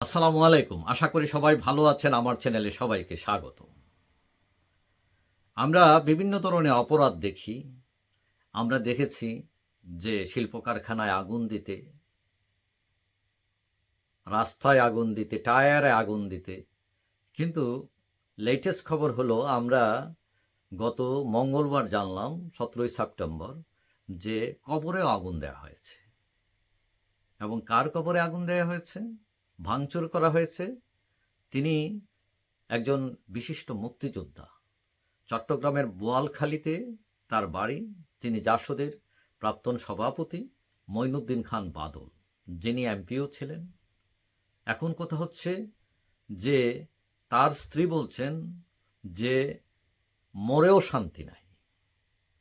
আসসালামু আলাইকুম। আশা করি সবাই ভালো আছেন। আমার চ্যানেলে সবাইকে স্বাগত আমরা বিভিন্ন ধরনের অপরাধ দেখি। আমরা দেখেছি যে শিল্প কারখানায় আগুন দিতে, রাস্তায় আগুন দিতে, টায়ারে আগুন দিতে। কিন্তু লেটেস্ট খবর হলো, আমরা গত মঙ্গলবার জানলাম, সতেরোই সেপ্টেম্বর, যে কবরে আগুন দেওয়া হয়েছে। এবং কার কবরে আগুন দেওয়া হয়েছে? ভাঙচুর করা হয়েছে। তিনি একজন বিশিষ্ট মুক্তিযোদ্ধা। চট্টগ্রামের বোয়ালখালীতে তার বাড়ি তিনি জাসদের প্রাক্তন সভাপতি মঈনুদ্দিন খান বাদল, যিনি এমপিও ছিলেন। এখন কথা হচ্ছে যে, তার স্ত্রী বলছেন যে, মরেও শান্তি নাই।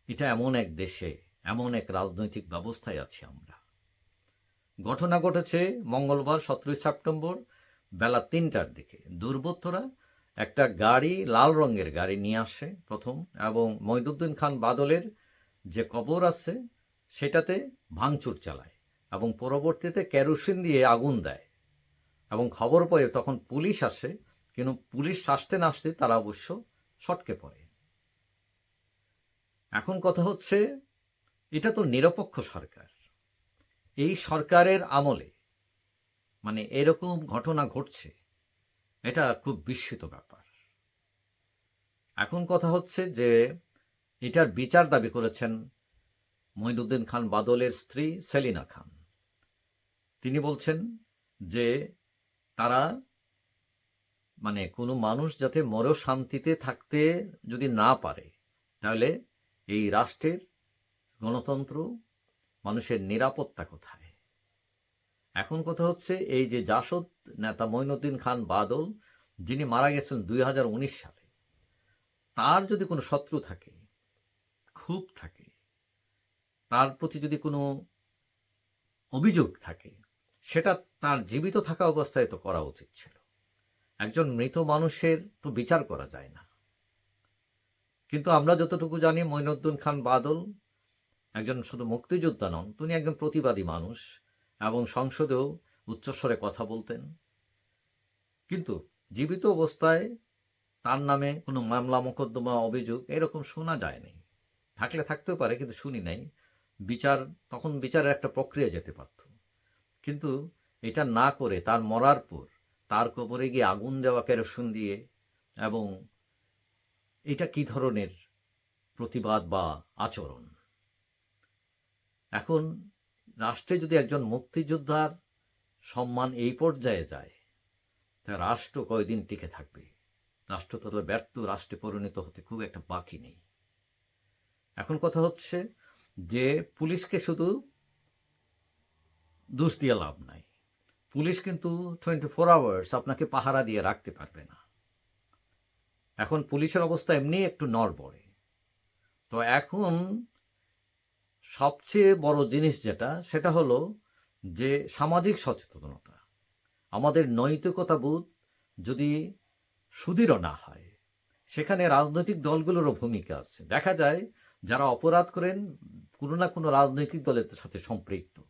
এটা এমন এক দেশে, এমন এক রাজনৈতিক ব্যবস্থায় আছি আমরা। ঘটনা ঘটেছে মঙ্গলবার সতেরোই সেপ্টেম্বর বেলা তিনটার দিকে। দুর্বৃত্তরা একটা গাড়ি লাল রঙের গাড়ি নিয়ে আসে প্রথম এবং মহিদুদ্দিন খান বাদলের যে কবর আছে সেটাতে ভাঙচুর চালায় এবং পরবর্তীতে কেরোসিন দিয়ে আগুন দেয় এবং খবর পেয়ে তখন পুলিশ আসে, কিন্তু পুলিশ আসতে না আসতে তারা অবশ্য সটকে পড়ে। এখন কথা হচ্ছে, এটা তো নিরপেক্ষ সরকার। এই সরকারের আমলে মানে এরকম ঘটনা ঘটছে, এটা খুব বিস্মিত ব্যাপার। এখন কথা হচ্ছে যে এটার বিচার দাবি করেছেন মঈনুদ্দিন খান বাদলের স্ত্রী সেলিনা খান। তিনি বলছেন যে তারা মানে কোনো মানুষ যাতে মর শান্তিতে থাকতে যদি না পারে, তাহলে এই রাষ্ট্রের গণতন্ত্র মানুষের নিরাপত্তা কোথায়? এখন কথা হচ্ছে এই যে জাসদ নেতা মঈনুদ্দিন খান বাদল, যিনি মারা গেছেন দুই হাজার উনিশ সালে, তার যদি কোনো শত্রু থাকে, ক্ষোভ থাকে, তার প্রতি যদি কোনো অভিযোগ থাকে, সেটা তার জীবিত থাকা অবস্থায় তো করা উচিত ছিল। একজন মৃত মানুষের তো বিচার করা যায় না। কিন্তু আমরা যতটুকু জানি মঈনুদ্দিন খান বাদল একজন শুধু মুক্তিযোদ্ধা নন, তিনি একজন প্রতিবাদী মানুষ এবং সংসদেও উচ্চস্বরে কথা বলতেন। কিন্তু জীবিত অবস্থায় তার নামে কোনো মামলা, মোকদ্দমা, অভিযোগ এরকম শোনা যায়নি। থাকলে থাকতেও পারে, কিন্তু শুনি নাই। বিচার, তখন বিচারের একটা প্রক্রিয়া যেতে পারত। কিন্তু এটা না করে তার মরার পর তার কবরে গিয়ে আগুন দেওয়া, কেরোসিন দিয়ে এবং এটা কি ধরনের প্রতিবাদ বা আচরণ? এখন রাষ্ট্রে যদি একজন মুক্তিযোদ্ধার সম্মান এই পর্যায়ে যায়, তা রাষ্ট্র কয়দিন টিকে থাকবে? রাষ্ট্র তাহলে ব্যর্থ রাষ্ট্রে পরিণত হতে খুব একটা বাকি নেই। এখন কথা হচ্ছে যে পুলিশকে শুধু দোষ দিয়ে লাভ নাই। পুলিশ কিন্তু টোয়েন্টি ফোর আওয়ার্স আপনাকে পাহারা দিয়ে রাখতে পারবে না। এখন পুলিশের অবস্থা এমনি একটু নড়বড়ে। তো এখন সবচেয়ে বড় জিনিস যেটা, সেটা হলো যে সামাজিক সচেতনতা। আমাদের নৈতিকতা বোধ যদি সুদৃঢ় না হয়, সেখানে রাজনৈতিক দলগুলোরও ভূমিকা আছে। দেখা যায় যারা অপরাধ করেন, কোনো না কোনো রাজনৈতিক দলের সাথে সম্পৃক্ত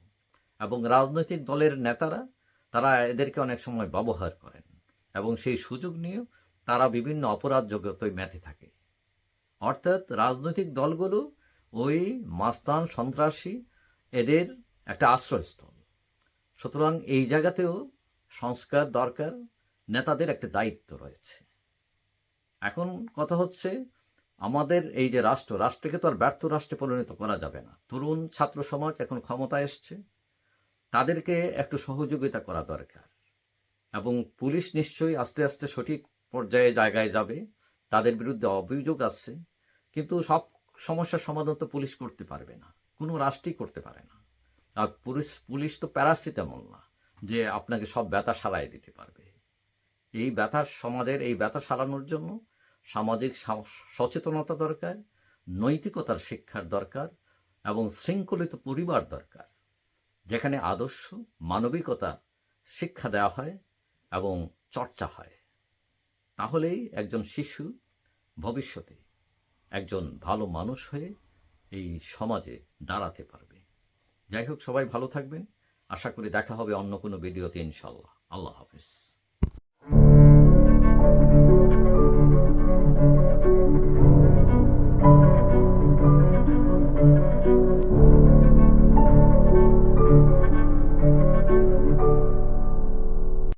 এবং রাজনৈতিক দলের নেতারা, তারা এদেরকে অনেক সময় ব্যবহার করেন এবং সেই সুযোগ নিয়ে তারা বিভিন্ন অপরাধ জগতে মেতে থাকে। অর্থাৎ রাজনৈতিক দলগুলো ওই মাস্তান সন্ত্রাসী এদের একটা আশ্রয়স্থল। সুতরাং এই জায়গাতেও সংস্কার দরকার, নেতাদের একটা দায়িত্ব রয়েছে। এখন কথা হচ্ছে, আমাদের এই যে রাষ্ট্র, রাষ্ট্রকে তো আর ব্যর্থ রাষ্ট্রে পরিণত করা যাবে না। তরুণ ছাত্র সমাজ এখন ক্ষমতা এসছে। তাদেরকে একটু সহযোগিতা করা দরকার। এবং পুলিশ নিশ্চয়ই আস্তে আস্তে সঠিক পর্যায়ে জায়গায় যাবে। তাদের বিরুদ্ধে অভিযোগ আছে। কিন্তু সব সমস্যার সমাধান তো পুলিশ করতে পারবে না, কোনো রাষ্ট্রই করতে পারে না। আর পুলিশ পুলিশ তো প্যারাসিটামল না, যে আপনাকে সব ব্যথা সারাই দিতে পারবে। এই ব্যথা সমাজের, এই ব্যথা সারানোর জন্য সামাজিক সচেতনতা দরকার, নৈতিকতার শিক্ষার দরকার এবং শৃঙ্খলিত পরিবার দরকার, যেখানে আদর্শ, মানবিকতা শিক্ষা দেওয়া হয় এবং চর্চা হয়। তাহলেই একজন শিশু ভবিষ্যতে একজন ভালো মানুষ হয়ে এই সমাজে দাঁড়াতে পারবে। যাই হোক, সবাই ভালো থাকবেন। আশা করি দেখা হবে অন্য কোনো ভিডিওতে ইনশাল্লাহ আল্লাহ হাফিজ।